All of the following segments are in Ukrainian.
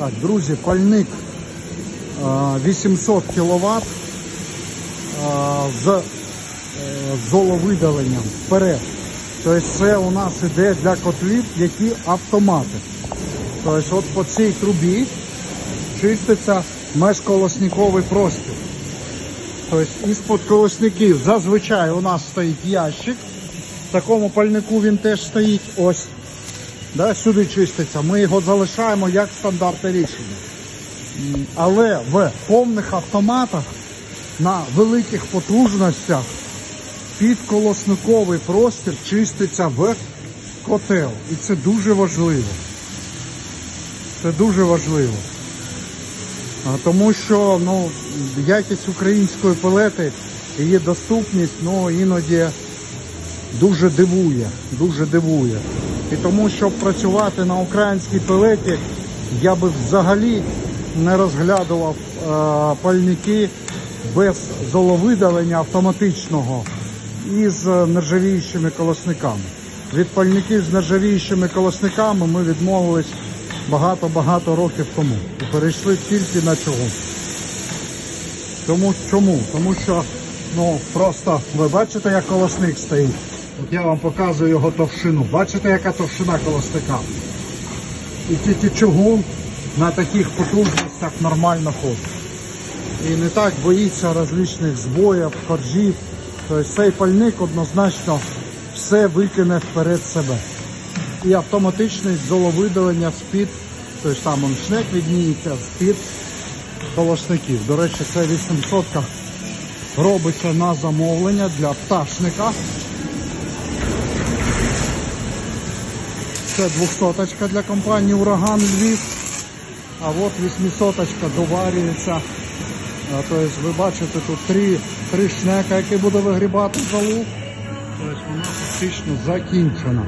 Так, друзі, пальник е, 800 кВт з е, золовидаленням вперед. Тобто це у нас іде для котлів, які автомати. Тобто от по цій трубі чиститься межколосниковий простір. Тобто із-под колосників зазвичай у нас стоїть ящик. В такому пальнику він теж стоїть ось. Да, сюди чиститься. Ми його залишаємо як стандартне рішення. Але в повних автоматах на великих потужностях підколосниковий простір чиститься в котел. І це дуже важливо. Це дуже важливо. Тому що ну, якість української пелети, її доступність ну, іноді дуже дивує, дуже дивує. І тому, щоб працювати на українській пелеті, я би взагалі не розглядував е, пальники без золовидалення автоматичного і з нержавіючими колосниками. Від пальників з нержавіючими колосниками ми відмовились багато-багато років тому і перейшли тільки на чогось. Тому чому? Тому що ну просто ви бачите, як колосник стоїть. От я вам показую його товщину. Бачите, яка товщина колосника? І тільки чугун на таких потужностях нормально ходить. І не так боїться розличних збоїв, коржів. Тобто цей пальник однозначно все викине вперед себе. І автоматичне золовидалення з-під, тобто там он шнек відміється з-під колосників. До речі, це 800 робиться на замовлення для пташника. Це 200 для компанії Ураган Львів. А от 800 доварюється. Тобто ви бачите тут три, три шнека, які буде вигрібати залу. Тобто вона фактично закінчена.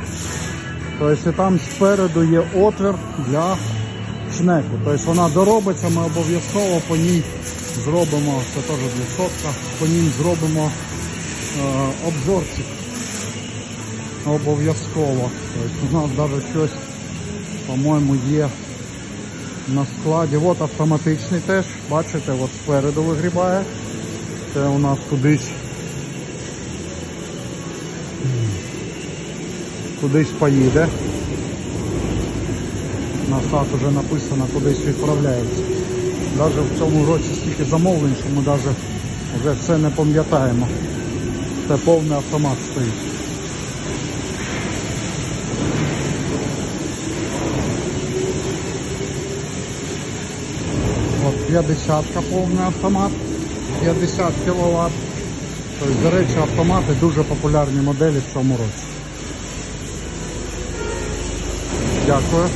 Тобто там спереду є отвір для шнеку. Тобто вона доробиться, ми обов'язково по ній зробимо, це теж 200, по ній зробимо е, обзорчик. Обов'язково. Тобто у нас навіть щось, по-моєму, є на складі. От автоматичний теж, бачите, от спереду вигрібає. Це у нас кудись кудись поїде. На сад вже написано, кудись відправляється. Навіть в цьому році стільки замовлень, що ми навіть вже все не пам'ятаємо. Це повний автомат стоїть. От 50 повний автомат, 50 кВт. Тобто, до речі, автомати дуже популярні моделі в цьому році. Дякую.